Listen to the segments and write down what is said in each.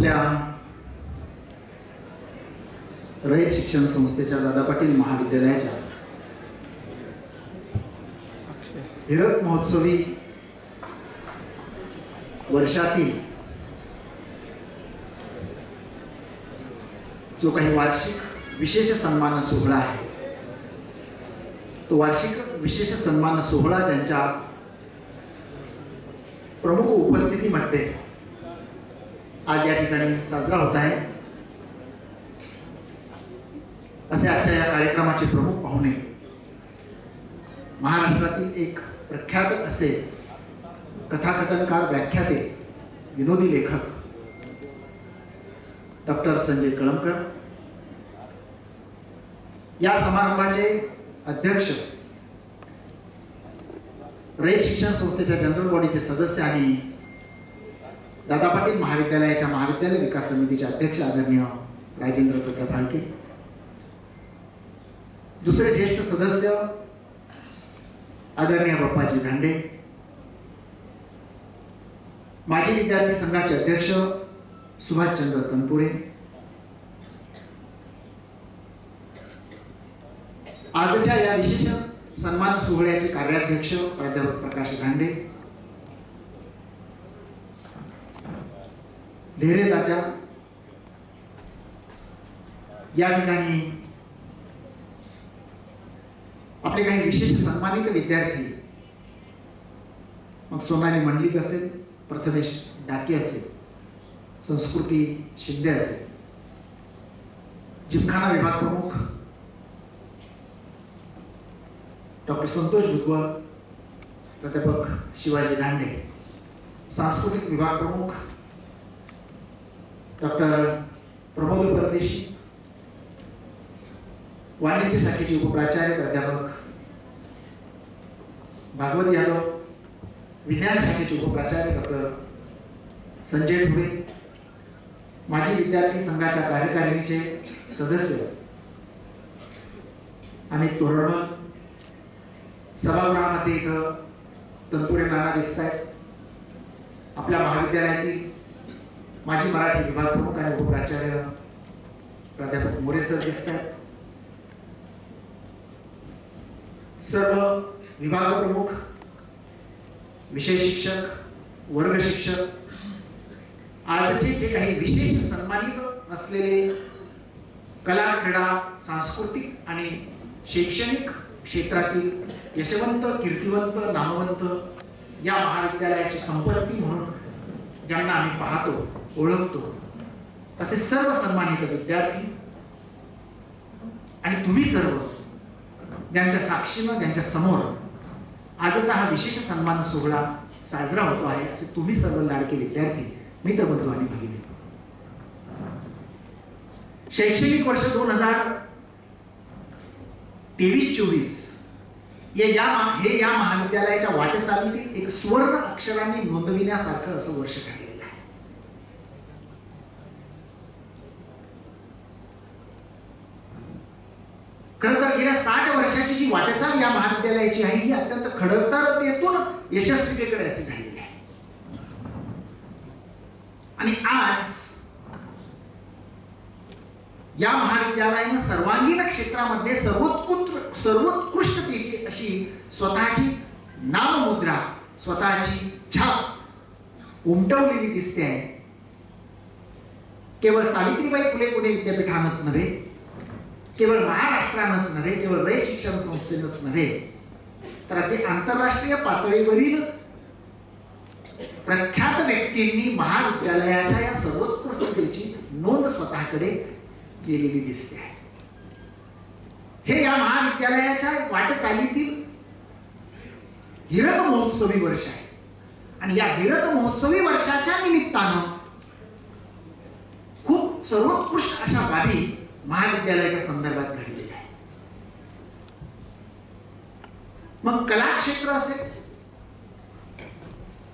आपल्या रयत शिक्षण संस्थेच्या दादा पाटील महाविद्यालयाच्या हिरक महोत्सवी वर्षातील जो काही वार्षिक विशेष सन्मान सोहळा आहे तो वार्षिक विशेष सन्मान सोहळा ज्यांच्या प्रमुख उपस्थितीमध्ये आज या ठिकाणी साजरा होत आहे. असे आजच्या या कार्यक्रमाचे प्रमुख पाहुणे महाराष्ट्रातील एक प्रख्यात असे कथाकथनकार व्याख्याते विनोदी लेखक डॉक्टर संजय कळमकर. या समारंभाचे अध्यक्ष रयत शिक्षण संस्थेच्या जनरल बॉडीचे सदस्य आणि दादा पाटील महाविद्यालयाच्या महाविद्यालय विकास समितीचे अध्यक्ष आदरणीय राजेंद्र प्रताप फाळके. दुसरे ज्येष्ठ सदस्य आदरणीय बाप्पाजी धांडे माजी विद्यार्थी संघाचे अध्यक्ष सुभाषचंद्र तनपुरे. आजच्या या विशेष सन्मान सोहळ्याचे कार्याध्यक्ष प्राध्यापक प्रकाश धांडे ढेरे दात्या. या ठिकाणी आपले काही विशेष सन्मानित विद्यार्थी मग सोनाली मंडलिक असेल प्रथमेश डाके असेल संस्कृती शिंदे असेल. जिमखाना विभाग प्रमुख डॉक्टर संतोष भुजबळ प्राध्यापक शिवाजी दांडे सांस्कृतिक विभाग प्रमुख डॉक्टर प्रमोद परदेशी वाणिज्य शाखेचे उपप्राचार्य प्राध्यापक भागवत यादव विज्ञान शाखेचे उपप्राचार्य डॉक्टर संजय ढुबे माजी विद्यार्थी संघाच्या कार्यकारिणीचे सदस्य आणि तोरणमल सभागृहामध्ये इथं तनपुरे नाना दिसत आहेत आपल्या महाविद्यालयातील माजी मराठी विभाग प्रमुख आणि उपप्राचार्य प्राध्यापक मोरे सर दिसत आहेत सर्व विभाग प्रमुख विषय शिक्षक वर्ग शिक्षक आजचे जे काही विशेष सन्मानित असलेले कला क्रीडा सांस्कृतिक आणि शैक्षणिक क्षेत्रातील यशवंत कीर्तिवंत नामवंत या महाविद्यालयाची संपत्ती म्हणून ज्यांना आम्ही पाहतो ओळखतो. असे सर्व सन्मानित विद्यार्थी आणि तुम्ही सर्व ज्यांच्या साक्षीनं ज्यांच्या समोर आजचा हा विशेष सन्मान सोहळा साजरा होतो आहे असे तुम्ही सर्व लाडके विद्यार्थी मित्रबंधू आणि भगिनी शैक्षणिक वर्ष दोन हजार तेवीस चोवीस या या हे या महाविद्यालयाच्या वाटचालीतील एक सुवर्ण अक्षरांनी नोंदविण्यासारखं असं वर्ष ठरलं आहे खरं तर गेल्या साठ वर्षाची जी वाटचाल या महाविद्यालयाची आहे ही अत्यंत खडकतारतेतून यशस्वीतेकडे अशी झालेली आहे. आणि आज या महाविद्यालयानं सर्वांगीण क्षेत्रामध्ये सर्वोत्कृष्ट सर्वोत्कृष्टतेची अशी स्वतःची नाममुद्रा स्वतःची छाप उमटवलेली दिसते आहे. केवळ सावित्रीबाई फुले पुणे विद्यापीठानंच नव्हे केवळ महाराष्ट्रानंच नव्हे केवळ रय शिक्षण संस्थेनंच नव्हे तर ते आंतरराष्ट्रीय पातळीवरील प्रख्यात व्यक्तींनी महाविद्यालयाच्या या सर्वोत्कृष्टतेची नोंद स्वतःकडे केलेली दिसते आहे. हे या महाविद्यालयाच्या वाटचालीतील हिरक महोत्सवी वर्ष आहे. आणि या हिरक महोत्सवी वर्षाच्या निमित्तानं खूप सर्वोत्कृष्ट अशा बाबी महाविद्यालयाच्या संदर्भात घडलेले आहे. मग कला क्षेत्र असेल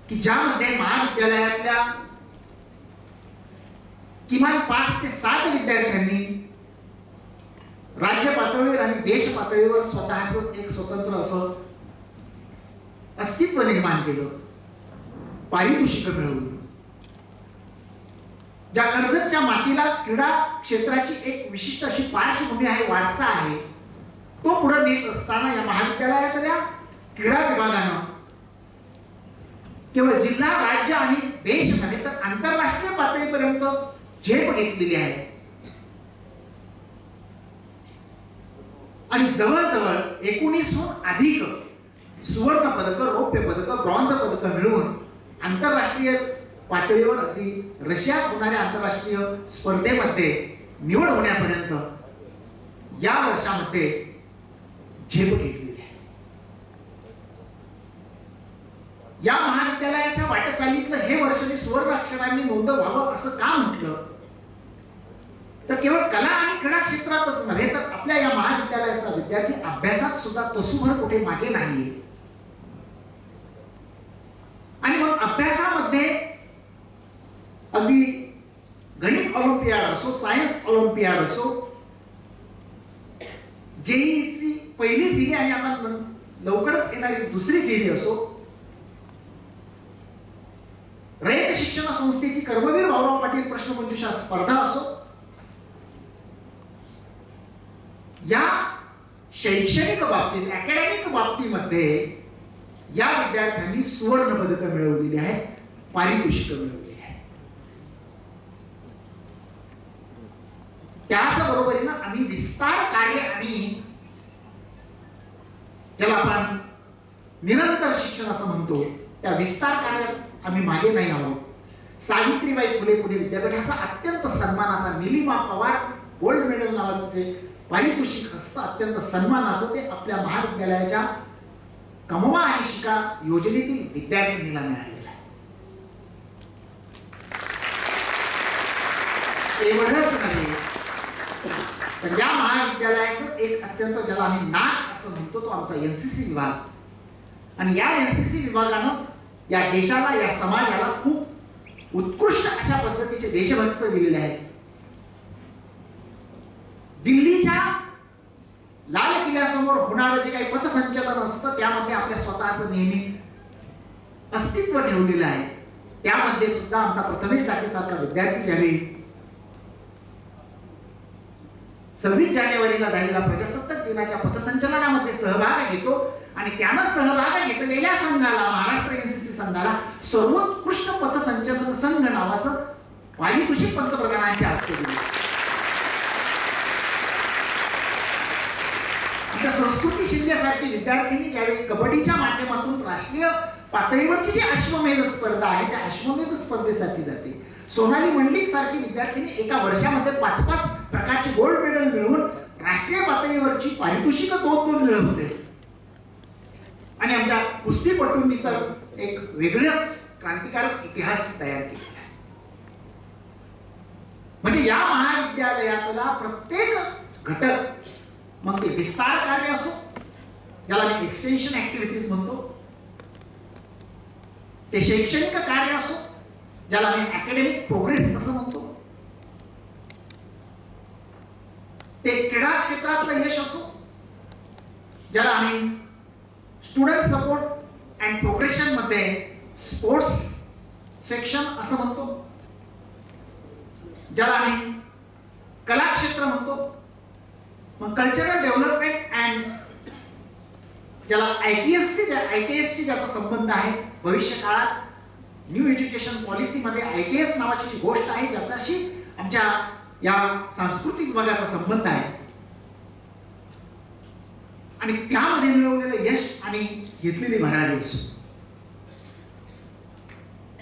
की ज्यामध्ये महाविद्यालयातल्या किमान पाच ते सात विद्यार्थ्यांनी राज्य पातळीवर आणि देश पातळीवर स्वतःच एक स्वतंत्र असं अस्तित्व निर्माण केलं पारितोषिक मिळवून ज्या कर्जतच्या मातीला क्रीडा क्षेत्राची एक विशिष्ट अशी पार्श्वभूमी आहे वारसा आहे तो पुढे नेत असताना या महाविद्यालयातल्या क्रीडा विभागानं केवळ जिल्हा राज्य आणि देश नव्हे तर आंतरराष्ट्रीय पातळीपर्यंत झेप घेतलेली आहे. आणि जवळजवळ एकोणीसहून अधिक सुवर्ण पदक रौप्य पदक ब्रॉन्झ पदक मिळवून आंतरराष्ट्रीय पातळीवर अगदी रशियात होणाऱ्या आंतरराष्ट्रीय स्पर्धेमध्ये निवड होण्यापर्यंत या वर्षामध्ये झेप घेतलेली आहे. या महाविद्यालयाच्या वाटचालीतलं हे वर्ष जे सुवर्ण अक्षरांनी नोंद व्हावं असं का म्हटलं? तर केवळ कला आणि क्रीडा क्षेत्रातच नव्हे तर आपल्या या महाविद्यालयाचा विद्यार्थी अभ्यासात सुद्धा तसूभर कुठे मागे नाहीये. आणि मग अभ्यासामध्ये अगदी गणित ऑलिम्पियाड असो सायन्स ऑलिम्पियाड असो जेईची पहिली फेरी आणि आता लवकरच येणारी दुसरी फेरी असो रयत शिक्षण संस्थेची कर्मवीर भाऊराव पाटील प्रश्नमंजुषा स्पर्धा असो या शैक्षणिक बाबतीत अकॅडमिक बाबतीमध्ये या विद्यार्थ्यांनी सुवर्ण पदकं मिळवलेली आहेत पारितोषिकं मिळवलेली आहे त्याच बरोबरीनं आम्ही विस्तार कार्य आणि ज्याला आपण निरंतर शिक्षण असं म्हणतो त्या विस्तार कार्यात आम्ही मागे नाही आहोत सावित्रीबाई फुले पुणे विद्यापीठाचा अत्यंत सन्मानाचा निलिमा पवार गोल्ड मेडल नावाचं जे पारितोषिक असतं अत्यंत सन्मानाचं ते आपल्या महाविद्यालयाच्या कमवा आणि शिका योजनेतील विद्यार्थिनीला मिळालेलं आहे. एवढंच महाविद्यालयाचं एक अत्यंत ज्याला आम्ही नाक असं म्हणतो तो आमचा एनसीसी विभाग. आणि या एनसीसी विभागानं या देशाला या समाजाला खूप उत्कृष्ट अशा पद्धतीचे देशभक्त दिलेले आहेत. दिल्लीच्या लाल किल्ल्यासमोर होणारं जे काही पथसंचलन असतं त्यामध्ये आपल्या स्वतःचं नेहमी अस्तित्व ठेवलेलं आहे. त्यामध्ये सुद्धा आमचा प्रथमेश टाकेसारखा विद्यार्थी ज्यावेळी सव्वीस जानेवारीला झालेला प्रजासत्ताक दिनाच्या पथसंचलनामध्ये सहभाग घेतो आणि त्यानं सहभाग घेतलेल्या संघाला महाराष्ट्र एनसीसी संघाला सर्वोत्कृष्ट पथसंचलन संघ नावाचं पारितोषिक पंतप्रधानांच्या हस्ते दिले. संस्कृती शिंदेसारखी विद्यार्थ्यांनी ज्यावेळी कबड्डीच्या माध्यमातून राष्ट्रीय पातळीवरची जी अश्वमेध स्पर्धा आहे त्या अश्वमेध स्पर्धेसाठी जाते. सोनाली मंडलिक सारखी विद्यार्थिनी एका वर्षामध्ये पाच पाच प्रकारचे गोल्ड मेडल मिळवून राष्ट्रीय पातळीवरची पारितोषिक दोन दोन मिळवते आणि आमच्या कुस्तीपटूंनी तर एक वेगळंच क्रांतिकारक इतिहास तयार केला आहे. म्हणजे या महाविद्यालयातला प्रत्येक घटक मग ते विस्तार कार्य असो ज्याला मी एक्सटेन्शन ऍक्टिव्हिटीज म्हणतो ते शैक्षणिक कार्य असो ज्याला मी अकॅडमिक प्रोग्रेस असं म्हणतो. ते क्रीडा क्षेत्रातलं यश असो ज्याला आम्ही स्टुडंट सपोर्ट अँड प्रोग्रेशनमध्ये स्पोर्ट्स सेक्शन असं म्हणतो. ज्याला आम्ही कला क्षेत्र म्हणतो. मग कल्चरल डेव्हलपमेंट अँड ज्याला आय टी ज्याचा संबंध आहे भविष्य काळात न्यू एज्युकेशन पॉलिसीमध्ये आय के एस नावाची जी गोष्ट आहे ज्याच्याशी आमच्या या सांस्कृतिक विभागाचा संबंध आहे. आणि त्यामध्ये मिळवलेलं यश आणि घेतलेली भरारी असो.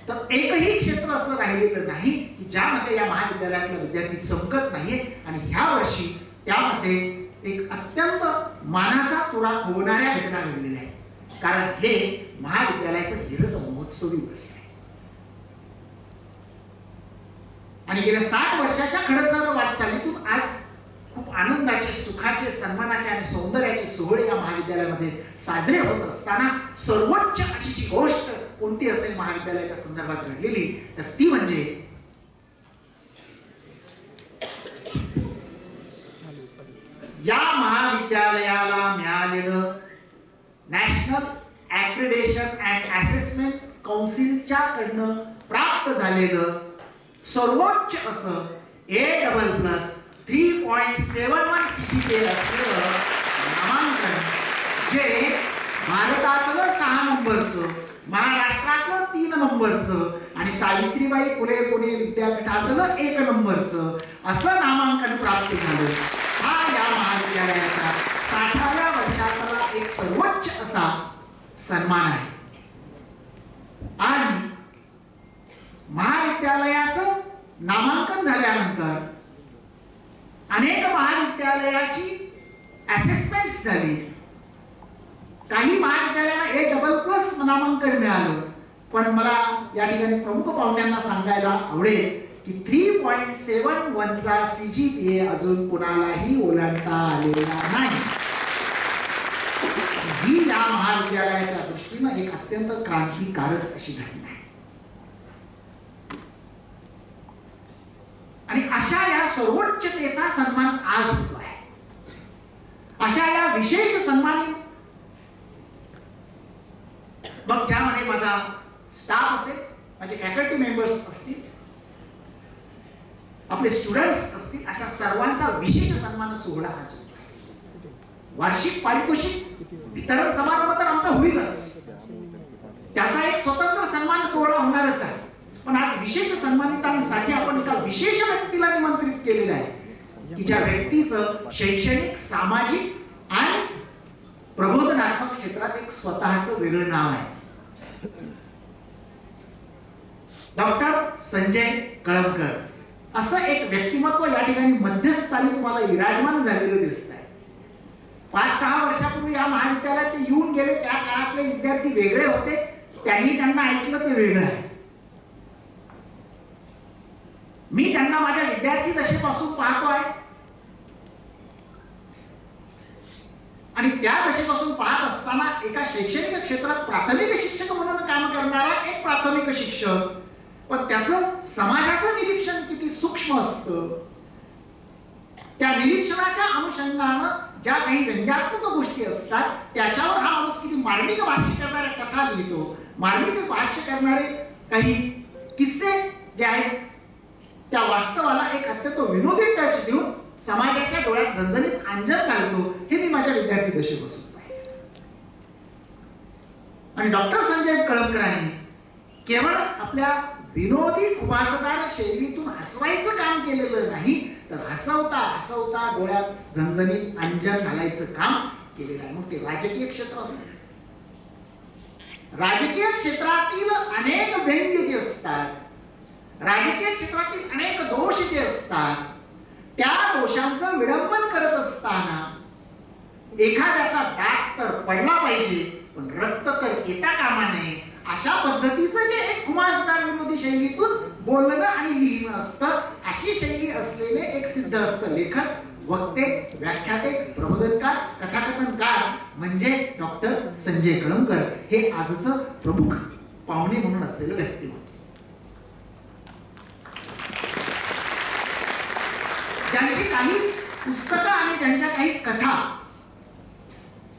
तर एकही क्षेत्र असं राहिलेलं नाही की ज्यामध्ये या महाविद्यालयातला विद्यार्थी चमकत नाहीये. आणि ह्या वर्षी त्यामध्ये एक अत्यंत मानाचा तुरा होणाऱ्या घटना घडलेल्या आहेत. कारण हे महाविद्यालयाचं हिरक महोत्सवी वर्ष आहे आणि गेल्या साठ वर्षाच्या खडक जाणं वाटचालीतून आज खूप आनंदाचे सुखाचे सन्मानाचे आणि सौंदर्याचे सोहळे या महाविद्यालयामध्ये साजरे होत असताना सर्वोच्च अशी जी गोष्ट कोणती असेल महाविद्यालयाच्या संदर्भात घडलेली? तर ती म्हणजे या महाविद्यालयाला मिळालेलं नॅशनल ऍक्रिडेशन अँड असेसमेंट काउन्सिलच्या कडनं प्राप्त झालेलं सर्वोच्च असं A double plus three point seven one C पे असलेलं नामांकन. जे भारतातलं सहा नंबरचं महाराष्ट्रातलं तीन नंबरचं आणि सावित्रीबाई फुले पुणे विद्यापीठातलं एक नंबरचं असं नामांकन प्राप्त झालं. हा या महाविद्यालयाचा साठाव्या वर्षातला एक सर्वोच्च असा सन्मान आहे. आणि महाविद्यालयाचं नामांकन झाल्यानंतर अनेक महाविद्यालयाची असेसमेंट झाली. काही महाविद्यालयांना ए डबल प्लस नामांकन मिळालं. पण मला या ठिकाणी प्रमुख पाहुण्यांना सांगायला आवडेल की थ्री पॉईंट सेवन वनचा सी जी पी ए अजून कुणालाही ओलांडता आलेला नाही. ही या महाविद्यालयाच्या दृष्टीनं एक अत्यंत क्रांतिकारक अशी घटना आहे आणि अशा या सर्वोच्चतेचा सन्मान आज होतो आहे. अशा या विशेष सन्मानित मग ज्यामध्ये माझा स्टाफ असेल माझे फॅकल्टी मेंबर्स असतील आपले स्टुडंट्स असतील अशा सर्वांचा विशेष सन्मान सोहळा आज होतो वार्षिक पारितोषिक वितरण समारंभ तर आमचा होईलच. त्याचा एक स्वतंत्र सन्मान सोहळा होणारच आहे. पण आज विशेष सन्मानितांसाठी आपण एका विशेष व्यक्तीला निमंत्रित केलेलं आहे. की ज्या व्यक्तीचं शैक्षणिक सामाजिक आणि प्रबोधनात्मक क्षेत्रात एक स्वतःच वेगळं नाव आहे. डॉक्टर संजय कळमकर. असं एक व्यक्तिमत्व या ठिकाणी मध्यस्थानी तुम्हाला विराजमान झालेलं दिसत आहे पाच सहा वर्षापूर्वी या महाविद्यालयात ते येऊन गेले. त्या काळातले विद्यार्थी वेगळे होते. त्यांनी त्यांना ऐकलं ते वेगळं आहे. मी त्यांना माझ्या विद्यार्थी दशेपासून पाहतो आहे. आणि त्या दशेपासून पाहत असताना एका शैक्षणिक क्षेत्रात प्राथमिक शिक्षक म्हणून काम करणारा एक प्राथमिक शिक्षक. पण त्याचं समाजाचं निरीक्षण किती सूक्ष्म असतं? त्या निरीक्षणाच्या अनुषंगानं ज्या काही व्यंग्यात्मक गोष्टी असतात त्याच्यावर हा माणूस किती मार्मिक भाष्य करणाऱ्या कथा लिहितो. मार्मिक भाष्य करणारे काही किस्से जे आहेत त्या वास्तवाला एक अत्यंत विनोदी टच देऊन समाजाच्या डोळ्यात झणझणीत अंजन घालतो हे मी माझ्या विद्यार्थी दशेपासून आणि डॉक्टर संजय कळमकरांनी केवळ आपल्या विनोदी खुमासदार शैलीतून हसवायचं काम केलेलं नाही तर हसवता हसवता डोळ्यात झणझणीत अंजन घालायचं काम केलेलं आहे. मग ते राजकीय क्षेत्र असू राजकीय क्षेत्रातील अनेक व्यंग्य जे असतात राजकीय क्षेत्रातील अनेक दोष जे असतात त्या दोषांचं विडंबन करत असताना एखाद्याचा दात तर पडला पाहिजे पण रक्त तर येता कामा नये अशा पद्धतीचं जे एक खुमासदार विनोदी शैलीतून बोलणं आणि लिहिणं असतं अशी शैली असलेले एक सिद्ध असतं लेखक वक्ते व्याख्याते प्रबोधनकार कथाकथनकार म्हणजे डॉक्टर संजय कळमकर हे आजचं प्रमुख पाहुणे म्हणून असलेलं व्यक्तिमत्व. त्यांची काही पुस्तकं आणि त्यांच्या काही कथा.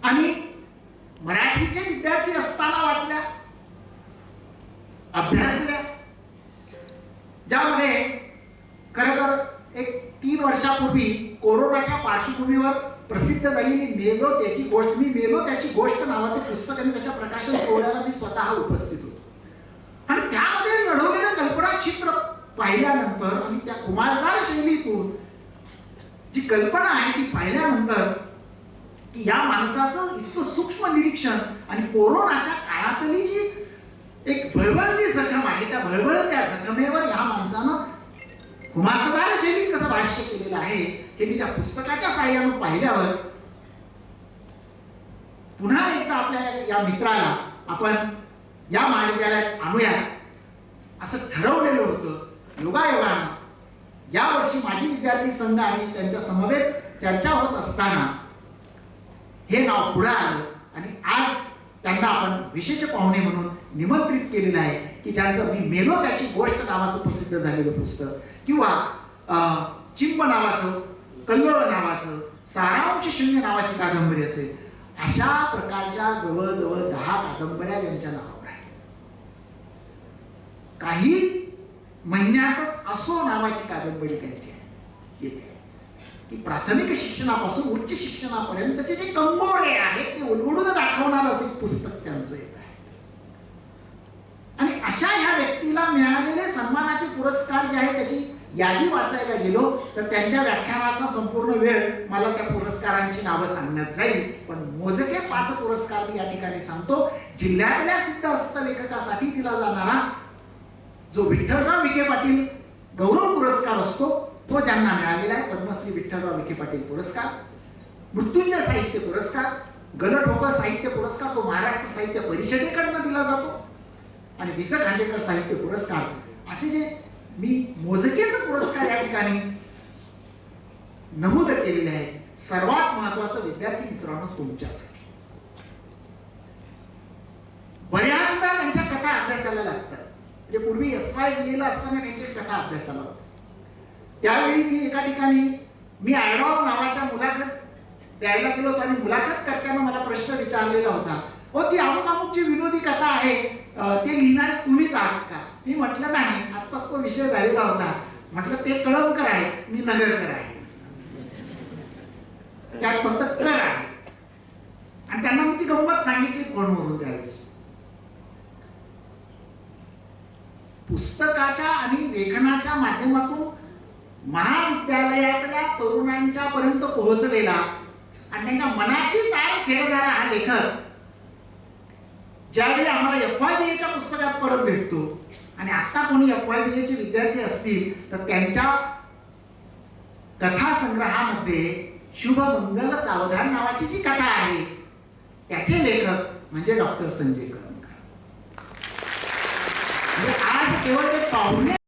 आणि मराठीचे विद्यार्थी असताना वाचल्या अभ्यासल्या. ज्यामध्ये खरं तर एक तीन वर्षापूर्वी कोरोनाच्या पार्श्वभूमीवर प्रसिद्ध झालेली मेलो त्याची गोष्ट मी मेलो त्याची गोष्ट नावाचं पुस्तक आणि त्याच्या प्रकाशन सोहळ्याला मी स्वतः उपस्थित होतो. आणि त्यामध्ये लढवलेलं कल्पना चित्र पाहिल्यानंतर आणि त्या कुमारदार शैलीतून जी कल्पना आहे ती पाहिल्यानंतर की या माणसाचं इतकं सूक्ष्म निरीक्षण आणि कोरोनाच्या काळातली जी एक भळबळती जखम आहे त्या भळबळत्या जखमेवर या माणसानं कुमासदार शैलीत कसं भाष्य केलेलं आहे हे मी त्या पुस्तकाच्या साह्यानं पाहिल्यावर पुन्हा एकदा आपल्या या मित्राला आपण या महाविद्यालयात आणूया. असं ठरवलेलं होतं योगायोगानं. यावर्षी माझी विद्यार्थी संघ आणि त्यांच्या समवेत चर्चा होत असताना हे नाव पुढे आलं. आणि आज त्यांना आपण विशेष पाहुणे म्हणून निमंत्रित केलेलं आहे की ज्यांचं मी मेलो त्याची गोष्ट नावाचं प्रसिद्ध झालेलं पुस्तक. किंवा अं, चिंब नावाचं कल्लोळ नावाचं सारांश शून्य नावाची कादंबरी असेल. अशा प्रकारच्या जवळजवळ दहा कादंबऱ्या त्यांच्या नावावर आहेत. काही महिन्यातच असो नावाची कादंबरी त्यांची येते. की प्राथमिक शिक्षणापासून उच्च शिक्षणापर्यंतचे जे कंगोरे आहेत ते उलगडून दाखवणार असं एक पुस्तक त्यांचं येत आहे. आणि अशा ह्या व्यक्तीला मिळालेले सन्मानाचे पुरस्कार जे आहे त्याची यादी वाचायला गेलो तर त्यांच्या व्याख्यानाचा संपूर्ण वेळ मला त्या पुरस्कारांची नावं सांगण्यात जाईल. पण मोजके पाच पुरस्कार मी या ठिकाणी सांगतो. जिल्ह्यातल्या सिद्ध हस्तलेखकासाठी दिला जाणारा जो विठ्ठलराव विखे पाटील गौरव पुरस्कार असतो तो ज्यांना मिळालेला आहे पद्मश्री विठ्ठलराव विखे पाटील पुरस्कार मृत्यूंजय साहित्य पुरस्कार गलठोकळ साहित्य पुरस्कार तो महाराष्ट्र साहित्य परिषदेकडनं दिला जातो. आणि वि स खांडेकर साहित्य पुरस्कार असे जे मी मोजकेच पुरस्कार या ठिकाणी नमूद केलेले आहे सर्वात महत्वाचं विद्यार्थी मित्रांनो तुमच्यासाठी. बऱ्याचदा त्यांच्या कथा अभ्यासाला लागतात. म्हणजे पूर्वी एस वाय डी एला असताना त्यांची कथा अभ्यासाला त्यावेळी मी एका ठिकाणी मी आयडॉल नावाच्या मुलाखत द्यायला गेलो होतो आणि मुलाखत करताना मला प्रश्न विचारलेला होता हो ती अमुक जी विनोदी कथा आहे ते लिहिणारे तुम्हीच आहात का? मी म्हटलं नाही आत्ताच तो विषय झालेला होता. म्हटलं ते कळमकर आहे मी नगरकर आहे. त्यात फक्त कर आहे. आणि त्यांना मी ती गंमत सांगितली फोनवरून त्यावेळेस. पुस्तकाच्या आणि लेखनाच्या माध्यमातून महाविद्यालयातल्या तरुणांच्या पर्यंत पोहोचलेला आणि त्यांच्या मनाची तार छेडणारा हा लेखक ज्यावेळी आम्हाला एफ वाय बी एच्या पुस्तकात परत भेटतो आणि आता कोणी एफ वाय बी एचे विद्यार्थी असतील तर त्यांच्या कथा संग्रहामध्ये शुभ सावधान नावाची जी कथा आहे त्याचे लेखक म्हणजे डॉक्टर संजय कळमकर म्हणजे आज केवळ ते पाहुणे